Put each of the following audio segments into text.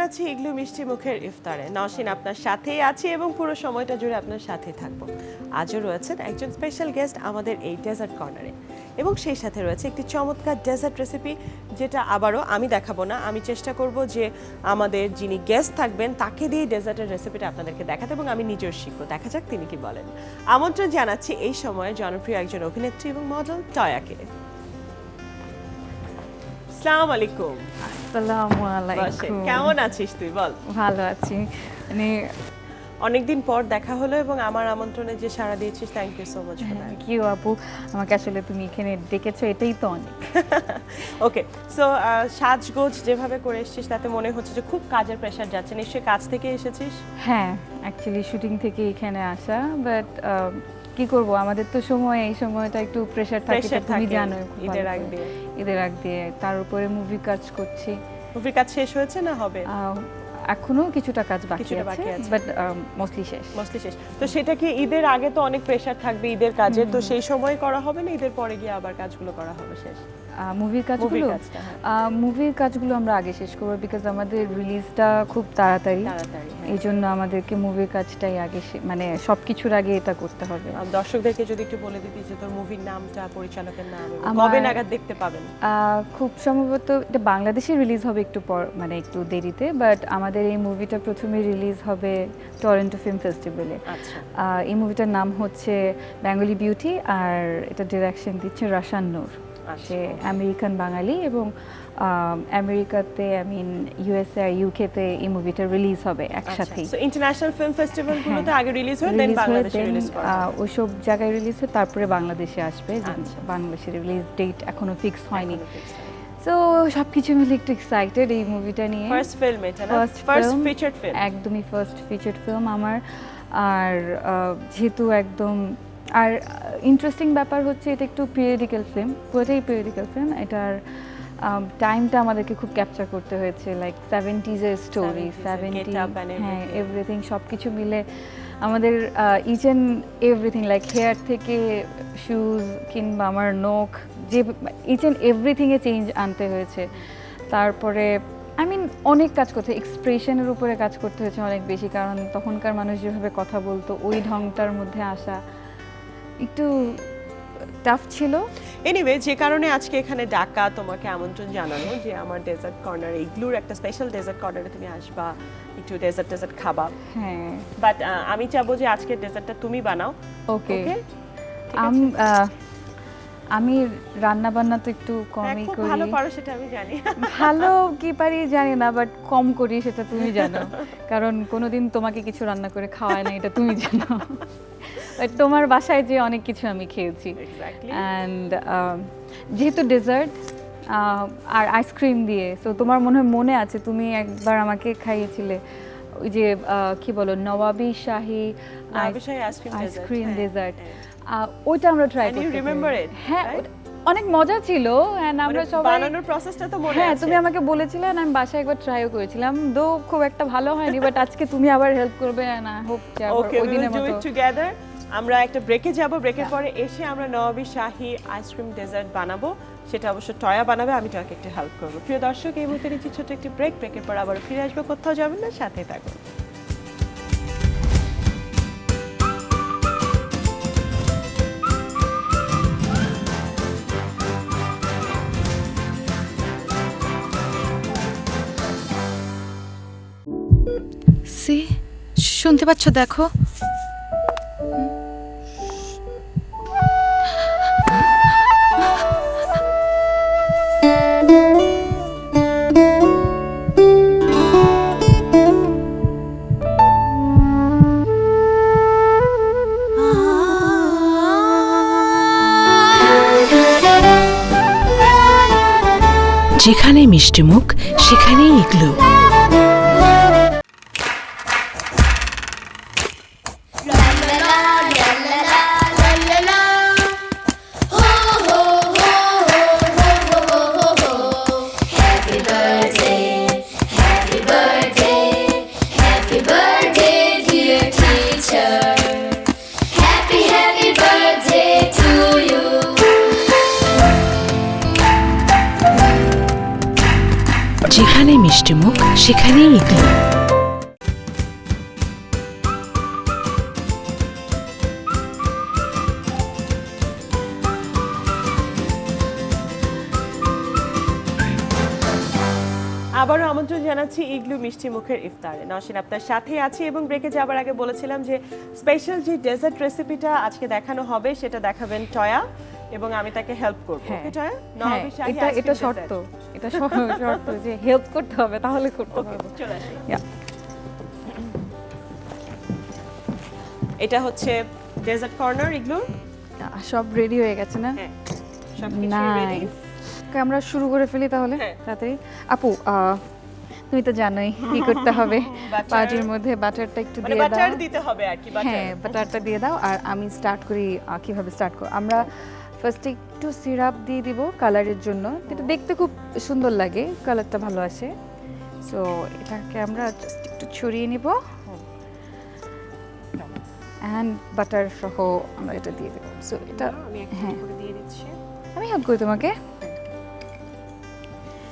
জানাচ্ছি ইগলু মিষ্টি মুখের ইফতারে। নওশিন আপনার সাথেই আছি এবং পুরো সময়টা জুড়ে আপনার সাথে থাকব। আজও রয়েছেন একজন স্পেশাল গেস্ট আমাদের এই ডেজার্ট কর্নারে এবং সেই সাথে রয়েছে একটি চমৎকার ডেজার্ট রেসিপি যেটা আবারও আমি দেখাবো না, আমি চেষ্টা করব যে আমাদের যিনি গেস্ট থাকবেন তাকে দিয়ে ডেজার্টের রেসিপিটা আপনাদেরকে দেখাতে এবং আমি নিজেও শিখব। দেখা যাক তিনি কি বলেন। আমন্ত্রণ জানাচ্ছি এই সময়ে জনপ্রিয় একজন অভিনেত্রী এবং মডেল টয়াকে আসসালামু আলাইকুম আসসালামু। আলাইকুম কেমন আছিস তুই বল? ভালো আছি। মানে অনেকদিন পর দেখা হলো এবং আমার আমন্ত্রণে যে সাড়া দিয়েছিস thank you so much for that কি আপু। আমাকে আসলে তুমি এখানে ডেকেছো এটাই তো অনেক। ওকে সো সাজগোজ যেভাবে করে এসেছিস তাতে মনে হচ্ছে যে খুব কাজের প্রেশার যাচ্ছে। নিশ্চয়ই কাজ থেকে এসেছিস? হ্যাঁ অ্যাকচুয়ালি শুটিং থেকে এখানে আসা বাট কি করব? আমাদের তো সময় এই সময়টা একটু প্রেশার থাকে তুমি জানো ঈদের আগ দিয়ে। ঈদের আগ দিয়ে তার উপরে মুভি কাজ করছি। মুভির কাজ শেষ হয়েছে না হবে? এখনও কিছুটা কাজ বাকি আছে আছে। বাট মোস্টলি শেষ। মোস্টলি শেষ। তো সেটা কি ঈদের আগে তো অনেক প্রেসার থাকবে ঈদের কাজের। তো সেই সময় করা হবে না? ঈদের পরে গিয়ে আবার কাজগুলো করা হবে শেষ? মুভির কাজগুলো? কাজটা, হ্যাঁ। মুভির কাজগুলো আমরা আগে শেষ করব বিকজ আমাদের রিলিজটা খুব তাড়াতাড়ি। হ্যাঁ। এই জন্য আমাদেরকে মুভির কাজটাই আগে মানে সব কিছুর আগে এটা করতে হবে। দর্শকদেরকে যদি একটু বলে দিতি যে তোর মুভির নামটা পরিচালকের নাম কবে নাগাদ দেখতে পাবেন? খুব সম্ভবত এটা বাংলাদেশে রিলিজ হবে একটু পর মানে একটু দেরিতে বাট আমাদের এই মুভিটা প্রথমে রিলিজ হবে টরেন্টো ফিল্ম ফেস্টিভ্যালে এই মুভিটার নাম হচ্ছে বেঙ্গলি বিউটি আর এটা ডিরেকশন দিচ্ছে রাশান নূর সে আমেরিকান বাঙালি এবং আমেরিকাতে আই মিন ইউএসএ আর ইউকেতে এই মুভিটা রিলিজ হবে একসাথেই সো ইন্টারন্যাশনাল ফিল্ম ফেস্টিভ্যালগুলোতে আগে রিলিজ হয় দেন বাংলাদেশে রিলিজ করা। ওইসব জায়গায় রিলিজ হয় তারপরে বাংলাদেশে আসবে আচ্ছা। বাংলাদেশের রিলিজ ডেট এখনও ফিক্স হয়নি। সো সব কিছু মিলে একটু এক্সাইটেড এই মুভিটা নিয়ে। ফার্স্ট ফিল্ম এটা না? ফার্স্ট ফিচার্ড ফিল্ম একদমই ফার্স্ট ফিচার্ড ফিল্ম আমার। আর যেহেতু একদম আর ইন্টারেস্টিং ব্যাপার হচ্ছে এটা একটু পিরিয়ডিক্যাল ফিল্ম পুরোটাই পিরিয়ডিক্যাল ফিল্ম এটার টাইমটা আমাদেরকে খুব ক্যাপচার করতে হয়েছে লাইক সেভেন্টিজের স্টোরি 70s সেভেন্টি হ্যাঁ এভরিথিং সব কিছু মিলে আমাদের each and everything like hair থেকে শুজ কিংবা আমার নখ যে ইচ অ্যান্ড এভরিথিংয়ে চেঞ্জ আনতে হয়েছে। তারপরে আই মিন অনেক কাজ করতে এক্সপ্রেশনের উপরে কাজ করতে হয়েছে অনেক বেশি কারণ তখনকার মানুষ যেভাবে কথা বলতো ওই ঢংটার মধ্যে আসা একটু টাফ ছিল। এনিওয়ে যে কারণে আজকে এখানে ডাকা তোমাকে আমন্ত্রণ জানানো যে আমার ডেজার্ট কর্নার ইগলুর একটা স্পেশাল ডেজার্ট কর্নারে তুমি আসবা একটু ডেজার্ট ডেজার্ট খাবা। হ্যাঁ। বাট আমি চাবো যে আজকের ডেজার্টটা তুমি বানাও। ওকে আম- আমি রান্না বান্না তো একটু কমই হ্যাঁ, করি। ভালো পারো সেটা আমি জানি। ভালো কি পারি জানি না বাট কম করি সেটা তুমি জানো। কারণ কোনোদিন তোমাকে কিছু রান্না করে খাওয়ায় না এটা তুমি জানো। তোমার বাসায় যে অনেক কিছু আমি খেয়েছি। অ্যান্ড যেহেতু ডেজার্ট আর আইসক্রিম দিয়ে সো তোমার মনে হয় মনে আছে তুমি একবার আমাকে খাইয়েছিলে ওই যে কি বলো নবাবি শাহি আইসক্রিম ডেজার্ট। ওইটা আমরা ট্রাই it, হ্যাঁ অনেক মজা ছিল আমরা মানে সবাই বানানোর প্রসেসটা তো মনে হ্যাঁ তুমি আমাকে বলেছিলে and আমি বাসায় একবার ট্রাইও করেছিলাম দো খুব একটা ভালো হয়নি বাট আজকে তুমি আবার হেল্প করবে and I hope যে আবার ওই দিনের মতো আমরা একটা ব্রেকে যাব। ব্রেকের পরে এসে আমরা নবাবী শাহী আইসক্রিম ডেজার্ট বানাবো। সেটা অবশ্য টয়া বানাবে আমি টয়াকে একটু হেল্প করব। প্রিয় দর্শক এই মুহূর্তে নিচ্ছি ছোট একটি ব্রেক ব্রেকের পর আবার ফিরে আসব কোথাও যাবেন না সাথে থাকুন। সি শুনতে পাচ্ছ দেখো? যেখানে মিষ্টিমুখ সেখানেই ইগলু যেখানে মিষ্টি মিষ্টিমুখ সেখানেই ইগলু আবারও আমন্ত্রণ জানাচ্ছি ইগলু মিষ্টি মুখের ইফতারে। নসিন আপনার সাথে আছি এবং ব্রেকে যাবার আগে বলেছিলাম যে স্পেশাল যে ডেজার্ট রেসিপিটা আজকে দেখানো হবে, সেটা দেখাবেন টয়া। এবং আমি তাকে হেল্প করব। হ্যাঁ। টয়া হ্যাঁ এটা এটা শর্ত। এটা শর্ত যে হেল্প করতে হবে তাহলে করতে চলে আসি। এটা হচ্ছে ডেজার্ট কর্নার ইগলু সব রেডি হয়ে গেছে না? হ্যাঁ সবকিছু রেডি আমরা শুরু করে ফেলি তাহলে। তাড়াতাড়ি। আপু তুমি তো জানোই কি করতে হবে। পাজির মধ্যে বাটারটা একটু মানে দিয়ে বাটার দাও। দিতে হবে আর কি হ্যাঁ বাটারটা দিয়ে দাও। আর আমি স্টার্ট করি কীভাবে স্টার্ট করব আমরা ফার্স্টে একটু সিরাপ দিয়ে দিব কালারের জন্য। এটা দেখতে খুব সুন্দর লাগে কালারটা ভালো আসে সো এটাকে আমরা জাস্ট একটু ছড়িয়ে নিব। অ্যান্ড বাটার সহ আমরা এটা দিয়ে দেবো। সো এটা হ্যাঁ দিয়ে দিচ্ছি। আমি হেল্প করি তোমাকে।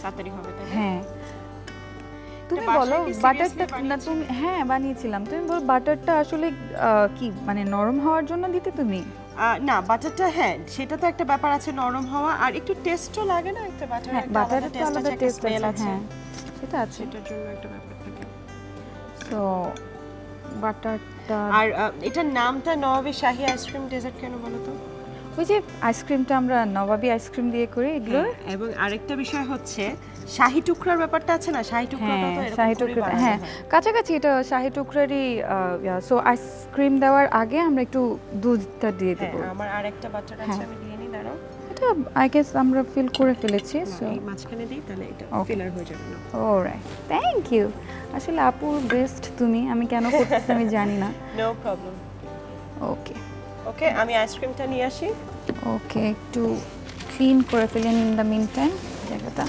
তাড়াতাড়ি হবে হ্যাঁ। তুমি বলো বাটারটা না তুমি হ্যাঁ বানিয়েছিলাম। তুমি বলো বাটারটা আসলে কি মানে নরম হওয়ার জন্য দিতে তুমি? না বাটারটা হ্যাঁ সেটা তো একটা ব্যাপার আছে নরম হওয়া আর একটু টেস্টও লাগে না একটা বাটার হ্যাঁ বাটারের তো আলাদা টেস্ট আছে হ্যাঁ সেটা আছে। সেটার জন্য একটা ব্যাপার থাকে। সো বাটারটা আর এটা এটার নামটা নবাবী শাহী আইসক্রিম ডেজার্ট কেন বলো তো? ওই যে আইসক্রিমটা আমরা নবাবী আইসক্রিম দিয়ে করি এগুলো হ্যাঁ, এবং আরেকটা বিষয় হচ্ছে শাহী টুকরার ব্যাপারটা আছে না? শাহী টুকরাটা হ্যাঁ তো এরকম শাহি টুকরা হ্যাঁ। কাছাকাছি এটা শাহি টুকরারই সো আইসক্রিম দেওয়ার আগে আমরা একটু দুধটা দিয়ে হ্যাঁ দেবো। আমার আরেকটা বাটার আছে হ্যাঁ। আমি দিয়ে নিই দাঁড়াও। এটা আই গেস আমরা ফিল করে ফেলেছি সো মাঝখানে দিই তাহলে এটা. ফিলার হয়ে যাবে না। অলরাইট থ্যাংক ইউ আসলে আপুর বেস্ট তুমি আমি কেন করতেছি আমি জানি না। নো প্রবলেম ওকে ওকে আমি আইসক্রিমটা নিয়ে আসি। ওকে একটু ক্লিন করে ফেলেন ইন দ্য মিন টাইম জায়গাটা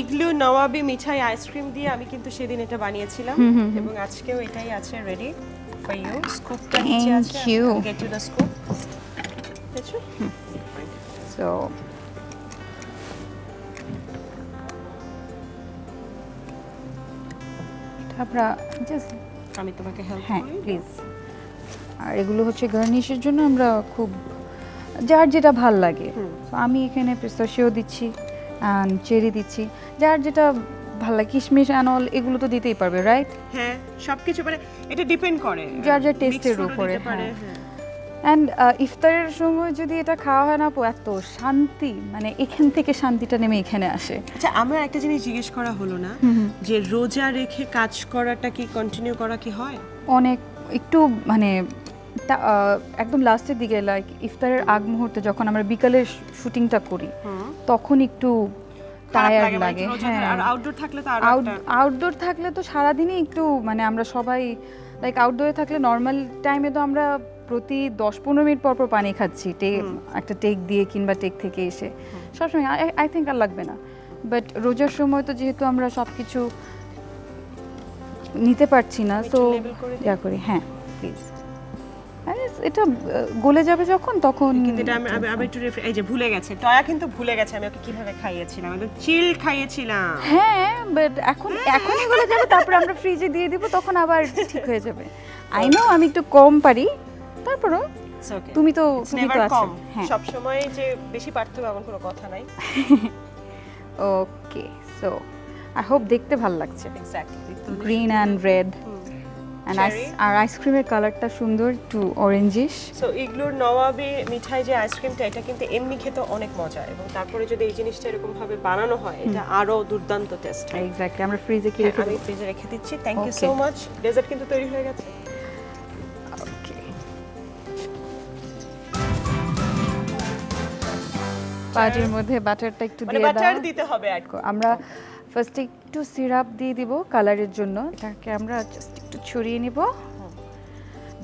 Igloo Nawabi Mithai ice cream দিয়ে আমি কিন্তু সেদিন এটা বানিয়েছিলাম। এবং আজকেও এটাই আছে রেডি ফর ইউ স্কুপটা নিচে আছে you. Get to the scoop দেখছ সো আমরা জাস্ট আমি তোমাকে হেল্প হ্যাঁ করি। প্লিজ আর এগুলো হচ্ছে গার্নিশের জন্য আমরা খুব যার যেটা ভালো লাগে। So, আমি এখানে পিস্তাশিও দিচ্ছি অ্যান্ড চেরি দিচ্ছি। যার যেটা ভালো লাগে কিশমিশ অ্যান্ড অল এগুলো তো দিতেই পারবে রাইট হ্যাঁ সবকিছু মানে এটা ডিপেন্ড করে। যার যার টেস্টের উপরে, পারে, হ্যাঁ। অ্যান্ড ইফতারের সময় যদি এটা খাওয়া হয় না এত শান্তি মানে এখান থেকে শান্তিটা নেমে এখানে আসে। আচ্ছা আমার একটা জিনিস জিজ্ঞেস করা হলো না যে রোজা রেখে কাজ করাটা কি কন্টিনিউ করা কি হয়? অনেক একটু মানে একদম লাস্টের দিকে লাইক ইফতারের আগ মুহূর্তে যখন আমরা বিকালের শুটিংটা করি তখন একটু টায়ার্ড লাগে, হ্যাঁ। থাকলে তো আউটডোর থাকলে তো সারাদিনই একটু মানে আমরা সবাই লাইক আউটডোরে থাকলে নর্মাল টাইমে তো আমরা প্রতি দশ পনেরো মিনিট পর পর পানি খাচ্ছি টেক একটা টেক দিয়ে কিংবা টেক থেকে এসে। সবসময় আই থিঙ্ক আর লাগবে না। বাট রোজার সময় তো যেহেতু আমরা সব কিছু নিতে পারছি না তো label করে হ্যাঁ প্লিজ এটা গলে যাবে যখন তখন কিন্তু এটা আমি আমি- একটু এই যে ভুলে গেছে টয়া কিন্তু ভুলে গেছে আমি ওকে কীভাবে খাইয়েছিলাম? একদম চিল খাইয়েছিলাম। হ্যাঁ বাট এখন এখনই এগুলো যাবে তারপর আমরা ফ্রিজে দিয়ে দিব তখন আবার ঠিক হয়ে যাবে। আই নো আমি একটু কম পারি তারপরও তুমি তো তুমি তো আছো হ্যাঁ। সব সময় যে বেশি পারতে এমন কোনো কথা নাই। ওকে সো আই হোপ দেখতে ভালো লাগছে। Green and red. আর আইসক্রিমের কালারটা সুন্দর একটু অরেঞ্জিশ সো ইগলুর নওয়াবি মিঠাই যে আইসক্রিমটা এটা কিন্তু এমনি খেতে অনেক মজা এবং তারপরে যদি এই জিনিসটা এরকম ভাবে বানানো হয় এটা আরও দুর্দান্ত টেস্ট এক্স্যাক্টলি আমরা ফ্রিজে কি রেখে আমি ফ্রিজে রেখে দিচ্ছি। Thank you. So much dessert কিন্তু তৈরি হয়ে গেছে। ওকে পাটির মধ্যে বাটারটা একটু মানে দিয়ে বাটার দাও। দিতে হবে। আমরা ফার্স্টে একটু সিরাপ দিয়ে দিব কালারের জন্য। এটাকে আমরা জাস্ট একটু ছড়িয়ে নিব।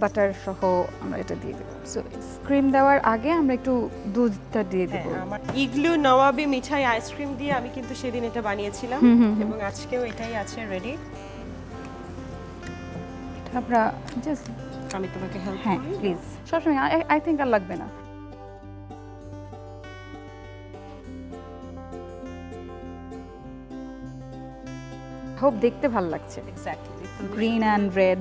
বাটার সহ আমরা এটা দিয়ে দেবো। সো ক্রিম দেওয়ার আগে আমরা একটু দুধটা দিয়ে হ্যাঁ, দেবো। আমার ইগলু নওয়াবি মিঠাই আইসক্রিম দিয়ে আমি কিন্তু সেদিন এটা বানিয়েছিলাম। এবং আজকেও এটাই আছে রেডি আমরা জাস্ট আমি তোমাকে হেল্প হ্যাঁ করি। প্লিজ সবসময় আই থিঙ্ক আর লাগবে না। হোপ দেখতে ভালো লাগছে। এক্স্যাক্টলি গ্রিন অ্যান্ড রেড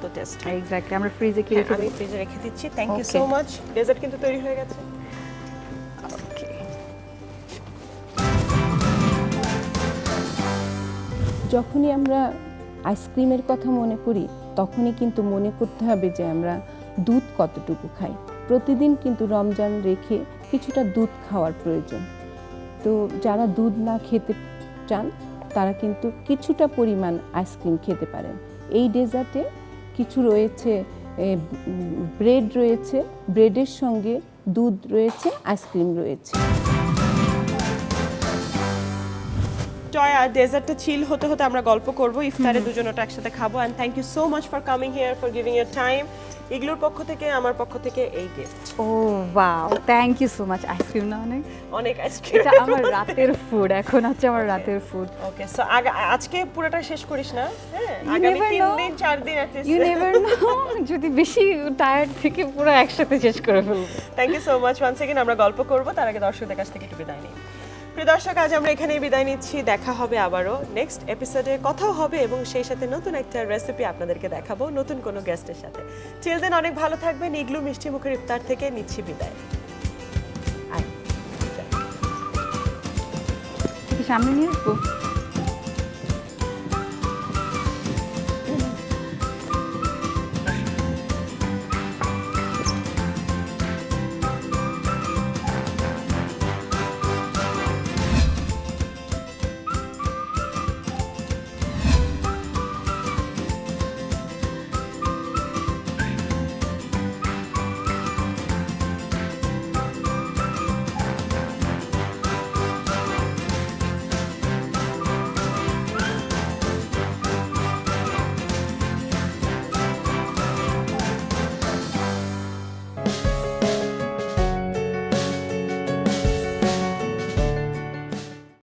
তো টেস্ট এক্স্যাক্টলি আমরা ফ্রিজে কি রেখে ফ্রিজে রেখে দিচ্ছি। Thank you. So much dessert কিন্তু তৈরি হয়ে গেছে। ওকে যখনই আমরা আইসক্রিমের কথা মনে করি তখনই কিন্তু মনে করতে হবে যে আমরা দুধ কতটুকু খাই। প্রতিদিন কিন্তু রমজান রেখে কিছুটা দুধ খাওয়ার প্রয়োজন। তো যারা দুধ না খেতে চান তারা কিন্তু কিছুটা পরিমাণ আইসক্রিম খেতে পারেন। এই ডেজার্টে কিছু রয়েছে ব্রেড রয়েছে ব্রেডের সঙ্গে দুধ রয়েছে আইসক্রিম রয়েছে। জয়া ডেজার্টটা চিল হতে হতে আমরা গল্প করব ইফতারে দুজন ওটা একসাথে খাব। And thank you so much for coming here for giving your time ইগলুর পক্ষ থেকে আমার পক্ষ থেকে এই gift O wow thank you so much ice cream না অনেক অনেক আইসক্রিম এটা আমার রাতের ফুড এখন হচ্ছে আমার রাতের ফুড ওকে সো আজকে পুরোটা শেষ করিস না? হ্যাঁ আগামী তিন দিন চার দিন আছে ইউ নেভার নো যদি বেশি টায়ার্ড থেকে পুরো একসাথে শেষ করে ফেলব। Thank you so much once again আমরা গল্প করব তার আগে দর্শকদের কাছ থেকে একটু বিদায় নিই। প্রিয় দর্শক, আজ আমরা এখানেই বিদায় নিচ্ছি। দেখা হবে আবারও নেক্সট এপিসোডে কথাও হবে এবং সেই সাথে নতুন একটা রেসিপি আপনাদেরকে দেখাবো, নতুন কোনো গেস্টের সাথে। চিল দেন অনেক ভালো থাকবেন। ইগলু, মিষ্টি মুখের ইফতার থেকে নিচ্ছি বিদায়। সামনে নিয়ে আসব।